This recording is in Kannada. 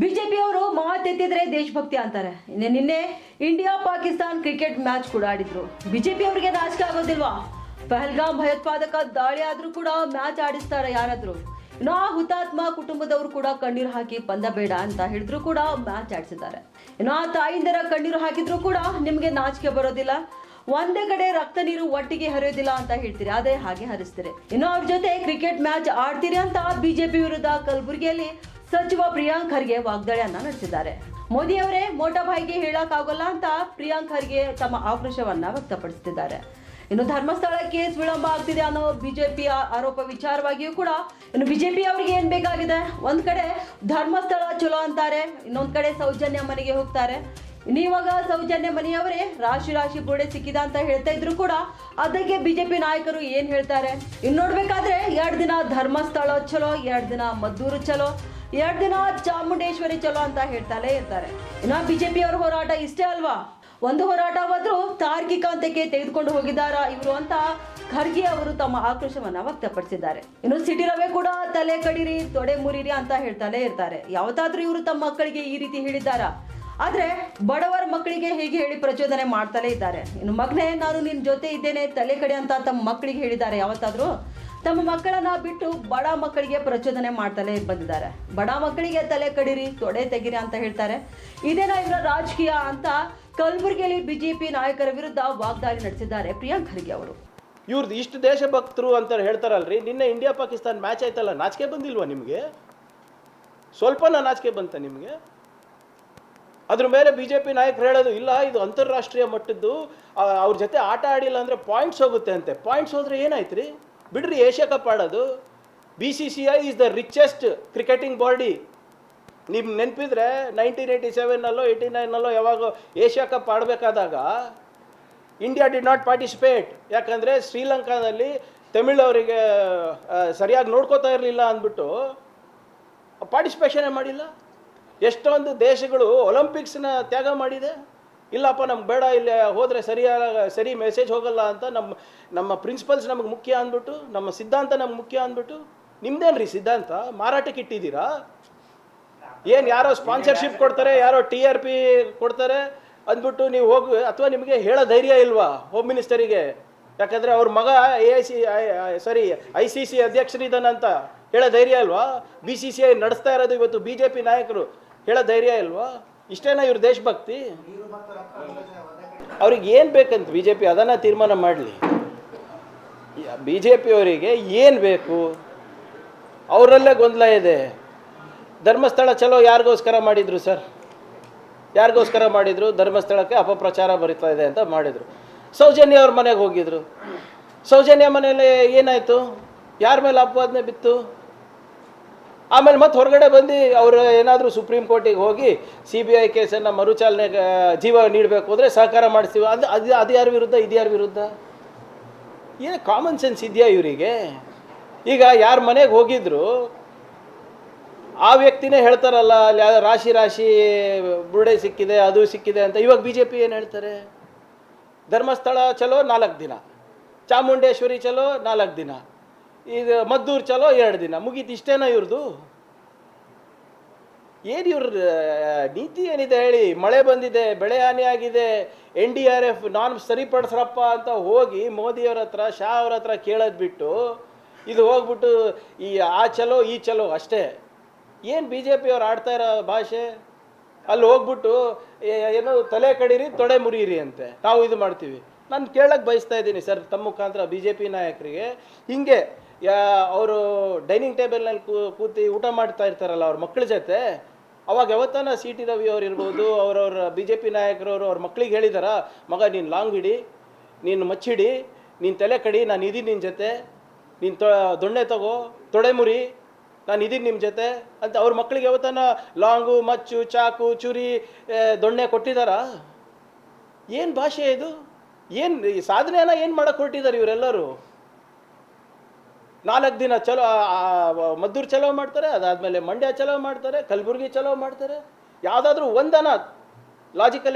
ಬಿಜೆಪಿಯವರು ಮಾತೆತ್ತಿದ್ರೆ ದೇಶಭಕ್ತಿ ಅಂತಾರೆ. ನಿನ್ನೆ ಇಂಡಿಯಾ ಪಾಕಿಸ್ತಾನ್ ಕ್ರಿಕೆಟ್ ಮ್ಯಾಚ್ ಕೂಡ ಆಡಿದ್ರು. ಬಿಜೆಪಿ ಅವರಿಗೆ ನಾಚಿಕೆ ಆಗೋದಿಲ್ವಾ? ಪಹಲ್ಗಾಮ್ ಭಯೋತ್ಪಾದಕ ದಾಳಿ ಆದ್ರೂ ಕೂಡ ಮ್ಯಾಚ್ ಆಡಿಸ್ತಾರೆ ಯಾರಾದ್ರೂ. ಆ ಹುತಾತ್ಮ ಕುಟುಂಬದವರು ಕೂಡ ಕಣ್ಣೀರು ಹಾಕಿ ಪಂದ ಬೇಡ ಅಂತ ಹೇಳಿದ್ರು ಕೂಡ ಮ್ಯಾಚ್ ಆಡಿಸಿದ್ದಾರೆ. ಇನ್ನು ಆ ತಾಯಿಂದರ ಕಣ್ಣೀರು ಹಾಕಿದ್ರು ಕೂಡ ನಿಮಗೆ ನಾಚಿಕೆ ಬರೋದಿಲ್ಲ. ಒಂದೇ ಕಡೆ ರಕ್ತ ನೀರು ಒಟ್ಟಿಗೆ ಹರಿಯೋದಿಲ್ಲ ಅಂತ ಹೇಳ್ತೀರಿ. ಅದೇ ಹಾಗೆ ಹರಿಸ್ತೀರಿ. ಇನ್ನು ಅವ್ರ ಜೊತೆ ಕ್ರಿಕೆಟ್ ಮ್ಯಾಚ್ ಆಡ್ತೀರಿ ಅಂತ ಬಿಜೆಪಿ ವಿರುದ್ಧ ಕಲಬುರಗಿಯಲ್ಲಿ ಸಚಿವ ಪ್ರಿಯಾಂಕ್ ಖರ್ಗೆ ವಾಗ್ದಾಳಿಯನ್ನ ನಡೆಸಿದ್ದಾರೆ. ಮೋದಿ ಅವರೇ ಮೋಟಾ ಭಾಯಿಗೆ ಹೇಳಕ್ಕಾಗಲ್ಲ ಅಂತ ಪ್ರಿಯಾಂಕ್ ಖರ್ಗೆ ತಮ್ಮ ಆಕ್ರೋಶವನ್ನ ವ್ಯಕ್ತಪಡಿಸುತ್ತಿದ್ದಾರೆ ಇನ್ನು ಧರ್ಮಸ್ಥಳ ಕೇಸ್ ವಿಳಂಬ ಆಗ್ತಿದೆ ಅನ್ನೋ ಬಿಜೆಪಿ ಆರೋಪ ವಿಚಾರವಾಗಿಯೂ ಕೂಡ ಇನ್ನು ಬಿಜೆಪಿ ಅವರಿಗೆ ಏನ್ ಬೇಕಾಗಿದೆ? ಒಂದ್ ಕಡೆ ಧರ್ಮಸ್ಥಳ ಚಲೋ ಅಂತಾರೆ, ಇನ್ನೊಂದ್ ಕಡೆ ಸೌಜನ್ಯ ಮನೆಗೆ ಹೋಗ್ತಾರೆ. ಇನ್ನು ಇವಾಗ ಸೌಜನ್ಯ ಮನೆಯವರೇ ರಾಶಿ ರಾಶಿ ಬೋಡೆ ಸಿಕ್ಕಿದ ಅಂತ ಹೇಳ್ತಾ ಇದ್ರು ಕೂಡ ಅದಕ್ಕೆ ಬಿಜೆಪಿ ನಾಯಕರು ಏನ್ ಹೇಳ್ತಾರೆ? ಇನ್ನು ನೋಡ್ಬೇಕಾದ್ರೆ ಎರಡು ದಿನ ಧರ್ಮಸ್ಥಳ ಚಲೋ, ಎರಡು ದಿನ ಮದ್ದೂರು ಚಲೋ. ಎರಡ್ ದಿನ ಚಾಮುಂಡೇಶ್ವರಿ ಚಲೋ ಅಂತ ಹೇಳ್ತಲೇ ಇರ್ತಾರೆ. ಇನ್ನ ಬಿಜೆಪಿ ಪಿಯವ್ರ ಹೋರಾಟ ಇಷ್ಟೇ ಅಲ್ವಾ? ಒಂದು ಹೋರಾಟವಾದ್ರೂ ತಾರ್ಕಿಕ ಅಂತಕ್ಕೆ ತೆಗೆದುಕೊಂಡು ಹೋಗಿದ್ದಾರಾ ಇವರು ಅಂತ ಖರ್ಗೆ ಅವರು ತಮ್ಮ ಆಕ್ರೋಶವನ್ನ ವ್ಯಕ್ತಪಡಿಸಿದ್ದಾರೆ. ಇನ್ನು ಸಿಟಿ ರವೆ ಕೂಡ ತಲೆ ಕಡಿರಿ, ತೊಡೆ ಮುರಿರಿ ಅಂತ ಹೇಳ್ತಾನೆ ಇರ್ತಾರೆ. ಯಾವತ್ತಾದ್ರೂ ಇವರು ತಮ್ಮ ಮಕ್ಕಳಿಗೆ ಈ ರೀತಿ ಹೇಳಿದ್ದಾರಾ? ಆದ್ರೆ ಬಡವರ ಮಕ್ಕಳಿಗೆ ಹೇಗೆ ಹೇಳಿ ಪ್ರಚೋದನೆ ಮಾಡ್ತಾನೆ ಇದ್ದಾರೆ. ಇನ್ನು ಮಗನೇ ನಾನು ನಿನ್ ಜೊತೆ ಇದ್ದೇನೆ, ತಲೆ ಕಡೆ ಅಂತ ತಮ್ಮ ಮಕ್ಕಳಿಗೆ ಹೇಳಿದ್ದಾರೆ ಯಾವತ್ತಾದ್ರೂ? ತಮ್ಮ ಮಕ್ಕಳನ್ನ ಬಿಟ್ಟು ಬಡ ಮಕ್ಕಳಿಗೆ ಪ್ರಚೋದನೆ ಮಾಡ್ತಾನೆ ಬಂದಿದ್ದಾರೆ. ಬಡ ಮಕ್ಕಳಿಗೆ ತಲೆ ಕಡಿರಿ, ತೊಡೆ ತೆಗಿರಿ ಅಂತ ಹೇಳ್ತಾರೆ. ಇದೇನಾ ಇವರ ರಾಜಕೀಯ ಅಂತ ಕಲಬುರಗಿಯಲ್ಲಿ ಬಿಜೆಪಿ ನಾಯಕರ ವಿರುದ್ಧ ವಾಗ್ದಾಳಿ ನಡೆಸಿದ್ದಾರೆ ಪ್ರಿಯಾಂಕ್ ಖರ್ಗೆ ಅವರು. ಇವ್ರದ್ದು ಇಷ್ಟು ದೇಶಭಕ್ತರು ಅಂತ ಹೇಳ್ತಾರಲ್ರಿ, ನಿನ್ನೆ ಇಂಡಿಯಾ ಪಾಕಿಸ್ತಾನ್ ಮ್ಯಾಚ್ ಆಯ್ತಲ್ಲ, ನಾಚಿಕೆ ಬಂದಿಲ್ವಾ ನಿಮಗೆ? ಸ್ವಲ್ಪನ ನಾಚಿಕೆ ಬಂತ ನಿಮಗೆ? ಅದ್ರ ಮೇಲೆ ಬಿ ಜೆ ಪಿ ನಾಯಕರು ಹೇಳೋದು, ಇಲ್ಲ, ಇದು ಅಂತಾರಾಷ್ಟ್ರೀಯ ಮಟ್ಟದ್ದು ಅವ್ರ ಜೊತೆ ಆಟ ಆಡಿಲ್ಲ ಅಂದರೆ ಪಾಯಿಂಟ್ಸ್ ಹೋಗುತ್ತೆ ಅಂತೆ. ಪಾಯಿಂಟ್ಸ್ ಹೋದ್ರೆ ಏನಾಯ್ತು ರೀ ಬಿಡ್ರಿ ಏಷ್ಯಾ ಕಪ್ ಆಡೋದು. B C C I is the richest cricketing body ನಿಮ್ಗೆ ನೆನಪಿದ್ರೆ ನೈನ್ಟೀನ್ ಏಯ್ಟಿ ಸೆವೆನ್ನಲ್ಲೋ ಏಯ್ಟಿ ನೈನಲ್ಲೋ ಯಾವಾಗ ಏಷ್ಯಾ ಕಪ್ ಆಡಬೇಕಾದಾಗ ಇಂಡಿಯಾ ಡಿಡ್ ನಾಟ್ ಪಾರ್ಟಿಸಿಪೇಟ್ ಯಾಕಂದರೆ ಶ್ರೀಲಂಕಾದಲ್ಲಿ ತಮಿಳವರಿಗೆ ಸರಿಯಾಗಿ ನೋಡ್ಕೋತಾ ಇರಲಿಲ್ಲ ಅಂದ್ಬಿಟ್ಟು ಪಾರ್ಟಿಸಿಪೇಷನೇ ಮಾಡಿಲ್ಲ. ಎಷ್ಟೊಂದು ದೇಶಗಳು ಒಲಿಂಪಿಕ್ಸ್ನ ತ್ಯಾಗ ಮಾಡಿದೆ. ಇಲ್ಲಪ್ಪ, ನಮ್ಗೆ ಬೇಡ, ಇಲ್ಲಿ ಹೋದರೆ ಸರಿಯಾದ ಸರಿ ಮೆಸೇಜ್ ಹೋಗಲ್ಲ ಅಂತ ನಮ್ಮ ನಮ್ಮ ಪ್ರಿನ್ಸಿಪಲ್ಸ್ ನಮಗೆ ಮುಖ್ಯ ಅಂದ್ಬಿಟ್ಟು, ನಮ್ಮ ಸಿದ್ಧಾಂತ ನಮ್ಗೆ ಮುಖ್ಯ ಅಂದ್ಬಿಟ್ಟು, ನಿಮ್ದೇನ್ರಿ ಸಿದ್ಧಾಂತ? ಮಾರಾಟಕ್ಕೆ ಇಟ್ಟಿದ್ದೀರಾ? ಏನು ಯಾರೋ ಸ್ಪಾನ್ಸರ್ಶಿಪ್ ಕೊಡ್ತಾರೆ, ಯಾರೋ ಟಿ ಆರ್ ಪಿ ಕೊಡ್ತಾರೆ ಅಂದ್ಬಿಟ್ಟು ನೀವು ಹೋಗಿ, ಅಥವಾ ನಿಮಗೆ ಹೇಳೋ ಧೈರ್ಯ ಇಲ್ವಾ ಹೋಮ್ ಮಿನಿಸ್ಟರಿಗೆ ಯಾಕಂದರೆ ಅವ್ರ ಮಗ A I C sorry I C C ಅಧ್ಯಕ್ಷರಿದ್ದಾನಂತ ಹೇಳೋ ಧೈರ್ಯ ಇಲ್ವಾ? ಬಿ ಸಿ ಸಿ ಐ ನಡೆಸ್ತಾ ಇರೋದು ಇವತ್ತು ಬಿ ಜೆ ಪಿ ನಾಯಕರು, ಹೇಳೋ ಧೈರ್ಯ ಇಲ್ವಾ? ಇಷ್ಟೇನಾ ಇವ್ರ ದೇಶಭಕ್ತಿ? ಅವ್ರಿಗೆ ಏನು ಬೇಕಂತ ಬಿ ಜೆ ಪಿ ಅದನ್ನು ತೀರ್ಮಾನ ಮಾಡಲಿ. ಬಿ ಜೆ ಪಿಯವರಿಗೆ ಏನು ಬೇಕು? ಅವರಲ್ಲೇ ಗೊಂದಲ ಇದೆ. ಧರ್ಮಸ್ಥಳ ಚಲೋ ಯಾರಿಗೋಸ್ಕರ ಮಾಡಿದ್ರು ಸರ್? ಯಾರಿಗೋಸ್ಕರ ಮಾಡಿದ್ರು? ಧರ್ಮಸ್ಥಳಕ್ಕೆ ಅಪಪ್ರಚಾರ ಬರಿತಾ ಇದೆ ಅಂತ ಮಾಡಿದರು. ಸೌಜನ್ಯ ಅವ್ರ ಮನೆಗೆ ಹೋಗಿದ್ರು. ಸೌಜನ್ಯ ಮನೆಯಲ್ಲಿ ಏನಾಯಿತು? ಯಾರ ಮೇಲೆ ಅಪವಾದನೆ ಬಿತ್ತು? ಆಮೇಲೆ ಮತ್ತೆ ಹೊರಗಡೆ ಬಂದು ಅವರು ಏನಾದರೂ ಸುಪ್ರೀಂ ಕೋರ್ಟಿಗೆ ಹೋಗಿ ಸಿ ಬಿ ಐ ಕೇಸನ್ನು ಮರುಚಾಲನೆ ಜೀವ ನೀಡಬೇಕು ಅಂದರೆ ಸಹಕಾರ ಮಾಡಿಸ್ತೀವಿ. ಅದು ಅದು ಅದು ಯಾರ ವಿರುದ್ಧ, ಇದು ಯಾರ ವಿರುದ್ಧ? ಏನು ಕಾಮನ್ ಸೆನ್ಸ್ ಇದೆಯಾ ಇವರಿಗೆ? ಈಗ ಯಾರ ಮನೆಗೆ ಹೋಗಿದ್ರು, ಆ ವ್ಯಕ್ತಿನೇ ಹೇಳ್ತಾರಲ್ಲ, ಅಲ್ಲಿ ರಾಶಿ ರಾಶಿ ಬುರುಡೆ ಸಿಕ್ಕಿದೆ, ಅದು ಸಿಕ್ಕಿದೆ ಅಂತ. ಇವಾಗ ಬಿ ಜೆ ಪಿ ಏನು ಹೇಳ್ತಾರೆ? ಧರ್ಮಸ್ಥಳ ಚಲೋ ನಾಲ್ಕು ದಿನ. ಚಾಮುಂಡೇಶ್ವರಿ ಚಲೋ ನಾಲ್ಕು ದಿನ. ಇದು ಮದ್ದೂರು ಚಲೋ ಎರಡು ದಿನ. ಮುಗೀತು, ಇಷ್ಟೇನಾ ಇವ್ರದ್ದು ಏನು ಇವ್ರ ನೀತಿ ಏನಿದೆ ಹೇಳಿ? ಮಳೆ ಬಂದಿದೆ, ಬೆಳೆ ಹಾನಿ ಆಗಿದೆ, ಎನ್ ಡಿ ಆರ್ ಎಫ್ ನಾನ್ ಸರಿಪಡಿಸ್ರಪ್ಪ ಅಂತ ಹೋಗಿ ಮೋದಿಯವ್ರ ಹತ್ರ, ಶಾ ಅವ್ರ ಹತ್ರ ಕೇಳೋದು ಬಿಟ್ಟು, ಇದು ಹೋಗ್ಬಿಟ್ಟು ಈ ಆ ಚಲೋ, ಈ ಚಲೋ ಅಷ್ಟೇ. ಏನು ಬಿ ಜೆ ಪಿಯವ್ರು ಆಡ್ತಾ ಇರೋ ಭಾಷೆ? ಅಲ್ಲಿ ಹೋಗ್ಬಿಟ್ಟು ಏನೋ ತಲೆ ಕಡೀರಿ, ತೊಡೆ ಮುರಿಯಿರಿ ಅಂತೆ. ನಾವು ಇದು ಮಾಡ್ತೀವಿ. ನಾನು ಕೇಳಕ್ಕೆ ಬಯಸ್ತಾ ಇದ್ದೀನಿ ಸರ್, ತಮ್ಮ ಮುಖಾಂತರ ಬಿ ಜೆ ಪಿ ನಾಯಕರಿಗೆ. ಹಿಂಗೆ ಯಾ, ಅವರು ಡೈನಿಂಗ್ ಟೇಬಲ್ನಲ್ಲಿ ಕೂ, ಕೂತಿ ಊಟ ಮಾಡ್ತಾ ಇರ್ತಾರಲ್ಲ ಅವ್ರ ಮಕ್ಕಳ ಜೊತೆ, ಅವಾಗ ಯಾವತ್ತಾನ ಸಿ ಟಿ ರವಿ ಅವ್ರು ಇರ್ಬೋದು, ಅವ್ರವ್ರ ಬಿ ಜೆ ಪಿ ನಾಯಕರವರು ಅವ್ರ ಮಕ್ಳಿಗೆ ಹೇಳಿದಾರ, ಮಗ, ನೀನು ಲಾಂಗ್ ಹಿಡಿ, ನೀನು ಮಚ್ಚಿಡಿ, ನೀನು ತಲೆ ಕಡಿ, ನಾನು ಇದೀನಿ ನಿನ್ನ ಜೊತೆ, ನೀನು ತೊ, ದೊಣ್ಣೆ ತಗೋ, ತೊಡೆ ಮುರಿ, ನಾನು ಇದೀನಿ ನಿಮ್ಮ ಜೊತೆ ಅಂತ ಅವ್ರ ಮಕ್ಕಳಿಗೆ ಯಾವತ್ತಾನ ಲಾಂಗು ಮಚ್ಚು, ಚಾಕು, ಚುರಿ ದೊಣ್ಣೆ ಕೊಟ್ಟಿದ್ದಾರಾ ಏನು ಭಾಷೆ ಇದು? ಏನು ಸಾಧನೆಯನ್ನ ಏನು ಮಾಡೋಕ್ಕೆ ಹೊರಟಿದ್ದಾರೆ ಇವರೆಲ್ಲರೂ? ನಾಲ್ಕು ದಿನ ಚಲೋ ಮದ್ದೂರು ಚಲೋ ಮಾಡ್ತಾರೆ, ಅದಾದಮೇಲೆ ಮಂಡ್ಯ ಚಲೋ ಮಾಡ್ತಾರೆ, ಕಲಬುರಗಿ ಚಲೋ ಮಾಡ್ತಾರೆ. ಯಾವುದಾದ್ರೂ ಒಂದನ ಲಾಜಿಕಲ್